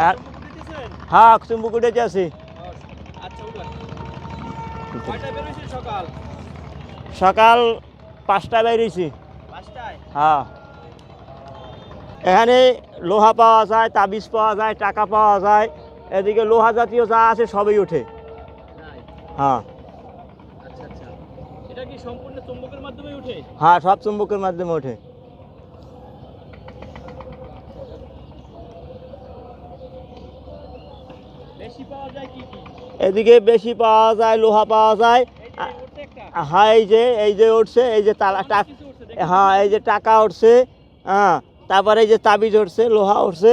আর- হ্যাঁ চুম্বুক উঠেছে আছি। সকাল পাঁচটায় বেরিয়েছি। হ্যাঁ। এখানে লোহা পাওয়া যায় তাবিজ পাওয়া যায় টাকা পাওয়া যায়। এদিকে লোহা জাতীয় যা আছে সবই ওঠে। হ্যাঁ। আচ্ছা আচ্ছা। হ্যাঁ সব চুম্বকের মাধ্যমে ওঠে বেশি পাওয়া যায় কি কি এদিকে বেশি পাওয়া যায় লোহা পাওয়া যায়। হ্যাঁ এই যে এই যে উঠছে এই যে টাক। হ্যাঁ এই যে টাকা উঠছে হ্যাঁ তারপরে এই যে তাবিজ উঠছে লোহা উঠছে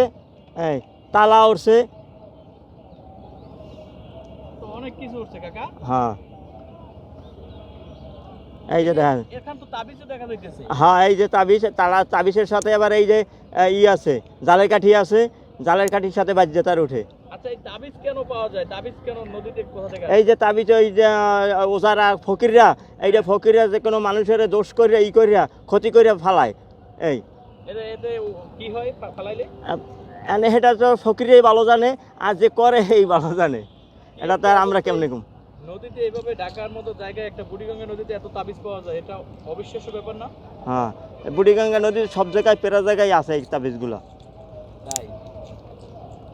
এই তালা উঠছে। অনেক কিছু উঠছে কাকা। হ্যাঁ। এই যে দেখেন। হ্যাঁ এই যে তাবিজ তালা তাবিজের সাথে আবার এই যে ই আছে জালের কাঠি আছে জালের কাঠির সাথে বাজ্যতার উঠে। এই তাবিজ কেন পাওয়া যায়? তাবিজ কেন নদীতে এই যে তাবিজ ওই যে ওজারা ফকিররা এইটা ফকিররা যে কোনো মানুষের দোষ করিয়া ই করিয়া ক্ষতি করিয়া ফালায়। এই। এনে সেটা তো ফকিরেই ভালো জানে আর যে করে এই ভালো জানে। এটা তো আর আমরা কেমনে কম? নদীতে এইভাবে ঢাকার মতো জায়গায় একটা বুড়িগঙ্গা নদীতে এত তাবিজ পাওয়া যায় এটা অবিশ্বাস্য ব্যাপার না? হ্যাঁ বুড়িগঙ্গা নদীর সব জায়গায় পেরা জায়গায় আছে এই তাবিজগুলো তাই আপনারা এই তাবিজগুলো কি করেন এগুলো ফালাই দেন এ-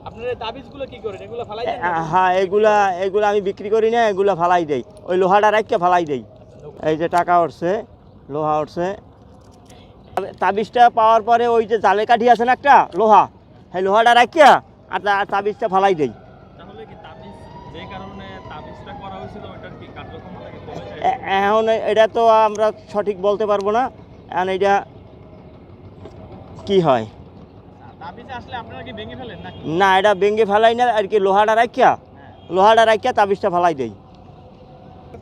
হ্যাঁ এগুলা এগুলা আমি বিক্রি করি না এগুলা ফালাই দেই। ওই লোহাটা রাখিয়া ফালাই দেই। এই যে টাকা উঠছে লোহা উঠছে। তাবিজটা পাওয়ার পরে ওই যে জালে কাঠি আছে না একটা লোহা সেই লোহাটা রাখিয়া আর তাবিজটা ফালাই দেই। তাহলে কি তাবিজ যে কারণে তাবিজটা করা হয়েছিল ওটার কি কার্যক্ষমতা কি কমে যায়? এ- এখন এটা তো আমরা সঠিক বলতে পারব না। এখন এটা কি হয়? না এটা ভেঙে ফেলাই না আর কি লোহাটা রাখিয়া হ্যাঁ। লোহাটা রাখিয়া তাবিজটা ফালাই দেই।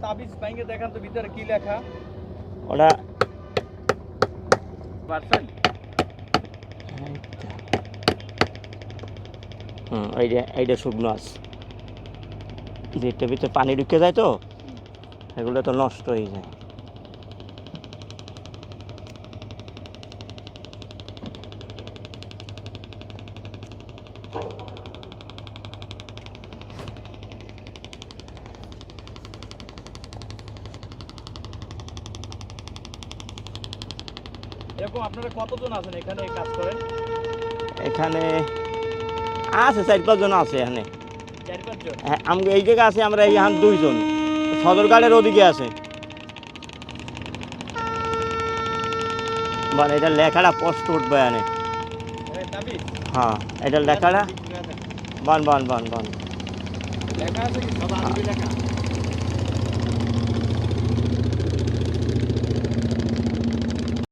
তাবিজ ভেঙে দেখান তো ভিতরে কি লেখা। ওটা পারছেন? হুম এইটা এইটা শুকনো আছে যেটা ভিতরে পানি ঢুকে যায় তো এগুলো তো নষ্ট হয়ে যায়। এরকম আপনারা কতজন আছেন এখানে এই কাজ করেন? এখানে আছে চার পাঁচজন আছে এখানে। চার হ্যাঁ আমি এই জায়গায় আছে আমরা এখান দুইজন। সদরঘাটের ওদিকে আছে। মানে এটা লেখাটা স্পষ্ট উঠবে এখানে। হ্যাঁ এটা লেখাটা বান বান বান বান। লেখা আছে কি? সব লেখা?